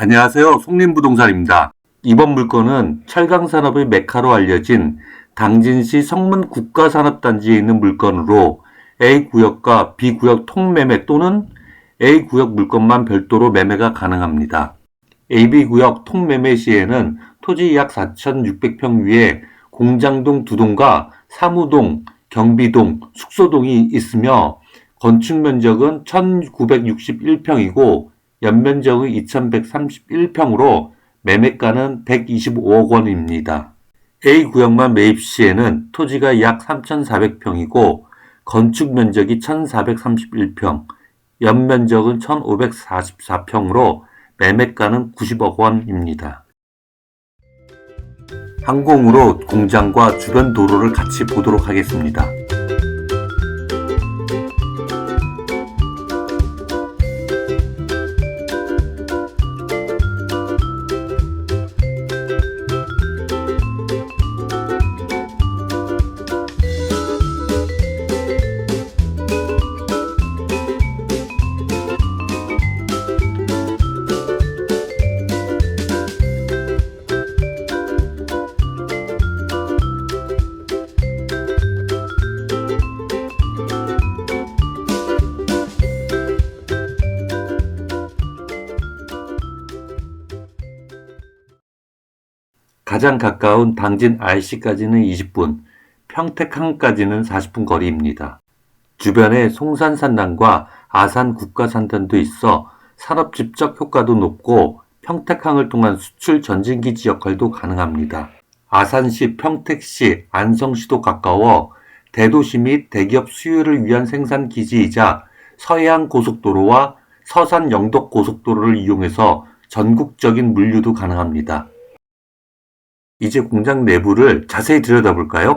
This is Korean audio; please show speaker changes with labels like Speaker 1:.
Speaker 1: 안녕하세요. 송림부동산입니다. 이번 물건은 철강산업의 메카로 알려진 당진시 성문 국가산업단지에 있는 물건으로 A구역과 B구역 통매매 또는 A구역 물건만 별도로 매매가 가능합니다. AB구역 통매매 시에는 토지 약 4,600평 위에 공장동 두 동과 사무동, 경비동, 숙소동이 있으며 건축 면적은 1,961평이고 연면적의 2,131평으로 매매가는 125억 원입니다. A구역만 매입 시에는 토지가 약 3,400평이고 건축 면적이 1,431평, 연면적은 1,544평으로 매매가는 90억 원입니다. 항공으로 공장과 주변 도로를 같이 보도록 하겠습니다. 가장 가까운 당진 RC까지는 20분, 평택항까지는 40분 거리입니다. 주변에 송산산단과 아산 국가산단도 있어 산업 집적 효과도 높고 평택항을 통한 수출 전진기지 역할도 가능합니다. 아산시, 평택시, 안성시도 가까워 대도시 및 대기업 수요를 위한 생산 기지이자 서해안 고속도로와 서산 영덕 고속도로를 이용해서 전국적인 물류도 가능합니다. 이제 공장 내부를 자세히 들여다볼까요?